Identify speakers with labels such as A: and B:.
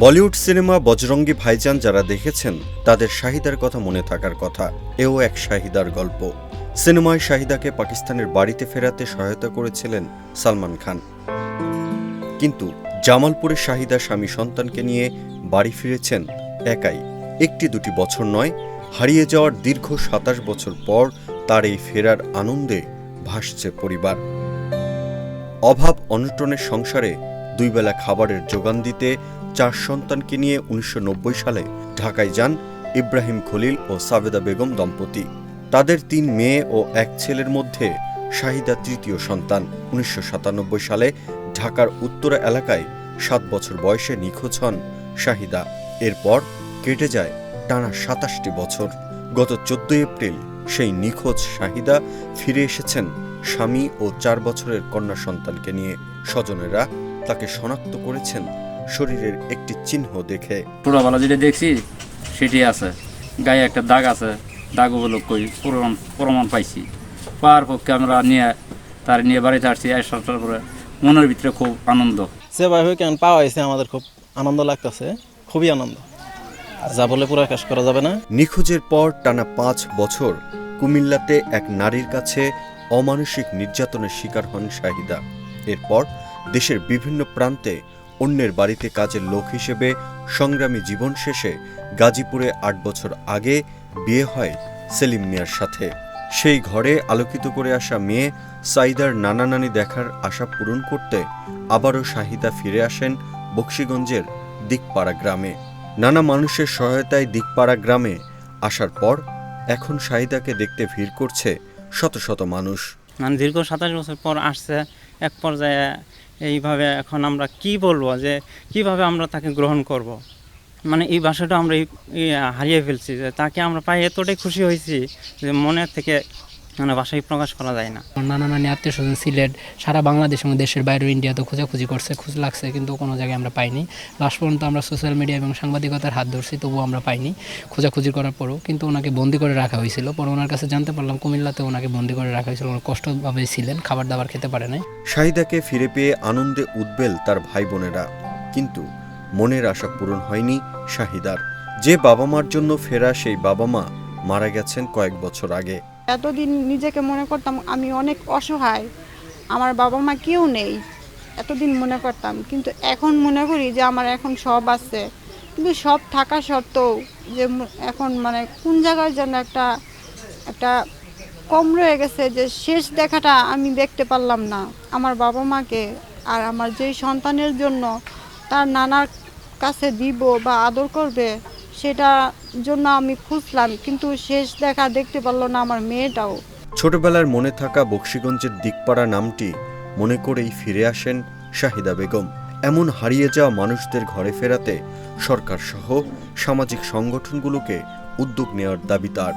A: Bollywood cinema Bajrangi ভাইজান যারা দেখেছেন, তাদের শাহিদার কথা মনে থাকার কথা। এও এক শাহিদার গল্প। সিনেমায় শাহিদাকে পাকিস্তানের বাড়িতে ফেরাতে সহায়তা করেছিলেন সালমান খান। কিন্তু জামালপুরে শাহিদা স্বামী সন্তানকে নিয়ে বাড়ি ফিরেছেন একাই। একটি দুটি বছর নয়, হারিয়ে যাওয়ার দীর্ঘ সাতাশ বছর পর তার এই ফেরার আনন্দে ভাসছে পরিবার। অভাব, অনটনের সংসারে দুই বেলা খাবারের যোগান দিতে চার সন্তানকে নিয়ে উনিশশো নব্বই সালে ঢাকায় যান ইব্রাহিম খলিল ও সাবেদা বেগম দম্পতি। তাদের তিন মেয়ে ও এক ছেলের মধ্যে শাহিদা তৃতীয় সন্তান। উনিশশো সাতানব্বই সালে ঢাকার উত্তরা এলাকায় সাত বছর বয়সে নিখোঁজ হন শাহিদা। এরপর কেটে যায় টানা সাতাশটি বছর। গত চোদ্দই এপ্রিল সেই নিখোঁজ শাহিদা ফিরে এসেছেন স্বামী ও চার বছরের কন্যা সন্তানকে নিয়ে। স্বজনেরা তাকে শনাক্ত করেছেন শরীরের একটি চিহ্ন দেখে।
B: ছোটোবেলা যেটা দেখছি সেটি আছে। গায়ে একটা দাগ আছে। দাগগুলো কই প্রমাণ প্রমাণ পাইছি। পাওয়ার পক্ষে আমরা নিয়ে তার নিয়ে বাড়িতে আসছি আসার পরে মনের ভিতরে খুব আনন্দ।
C: সেভাবে কেন পাওয়া হয়েছে আমাদের খুব আনন্দ লাগতেছে। খুবই আনন্দ। যা বলে পুরো আকাশ করা যাবে না।
A: নিখোঁজের পর টানা পাঁচ বছর কুমিল্লাতে এক নারীর কাছে অমানসিক নির্যাতনের শিকার হন শাহিদা। এরপর দেশের বিভিন্ন প্রান্তে অন্যের বাড়িতে কাজের লোক হিসেবে সংগ্রামী জীবন শেষে গাজীপুরে আট বছর আগে বিয়ে হয় সেলিম মিয়ার সাথে। সেই ঘরে আলোকিত করে আসা মেয়ে সাইদার নানা নানি দেখার আশা পূরণ করতে আবারও শাহিদা ফিরে আসেন বক্সিগঞ্জের দিকপাড়া গ্রামে। নানা মানুষের সহায়তায় দিকপাড়া গ্রামে আসার পর এখন শাহিদাকে দেখতে ভিড় করছে শত শত মানুষ।
D: মানে দীর্ঘ সাতাশ বছর পর আসছে, এক পর্যায়ে এইভাবে এখন আমরা কি বলব যে কীভাবে আমরা তাকে গ্রহণ করব। মানে এই ভাষাটা আমরা হারিয়ে ফেলছি যে তাকে আমরা পাই এতটাই খুশি হয়েছি যে মনের থেকে মানে ভাষায় প্রকাশ করা যায় না।
E: নানা নানি আত্মীয় স্বজন সিলেট সারা বাংলাদেশ এবং দেশের বাইরে ইন্ডিয়াতে খোঁজাখুঁজি করছে খুঁজ লাগছে কিন্তু কোনো জায়গায় আমরা পাইনি। লাস্ট পর্যন্ত আমরা সোশ্যাল মিডিয়া এবং সাংবাদিকতার হাত ধরছি তবুও আমরা পাইনি খোঁজাখুঁজি করার পরও। কিন্তু ওনাকে বন্দি করে রাখা হয়েছিল। পরে ওনার কাছে জানতে পারলাম কুমিল্লাতে ওনাকে বন্দি করে রাখা হয়েছিল। ওনার কষ্টভাবে ছিলেন খাবার দাবার খেতে পারে নাই।
A: শাহিদাকে ফিরে পেয়ে আনন্দে উদ্বেল তার ভাই বোনেরা। কিন্তু মনের আশা পূরণ হয়নি শাহিদার। যে বাবা মার জন্য ফেরা সেই বাবা মা মারা গেছেন কয়েক বছর আগে।
F: এতদিন নিজেকে মনে করতাম আমি অনেক অসহায়, আমার বাবা মা কেউ নেই, এতদিন মনে করতাম। কিন্তু এখন মনে করি যে আমার এখন সব আছে। কিন্তু সব থাকা সত্ত্বেও যে এখন মানে কোন জায়গায় যেন একটা একটা কম রয়ে গেছে যে শেষ দেখাটা আমি দেখতে পারলাম না। আমার বাবা মাকে আর আমার যেই সন্তানের জন্য তার নানার কাছে দিব বা আদর করবে সেটা জন্য আমি খুঁজলাম, কিন্তু শেষ দেখা দেখতে পারল না আমার মেয়েটাও।
A: ছোটবেলার মনে থাকা বক্সিগঞ্জের দিকপাড়া নামটি মনে করেই ফিরে আসেন শাহিদা বেগম। এমন হারিয়ে যাওয়া মানুষদের ঘরে ফেরাতে সরকার সহ সামাজিক সংগঠনগুলোকে উদ্যোগ নেওয়ার দাবি তার।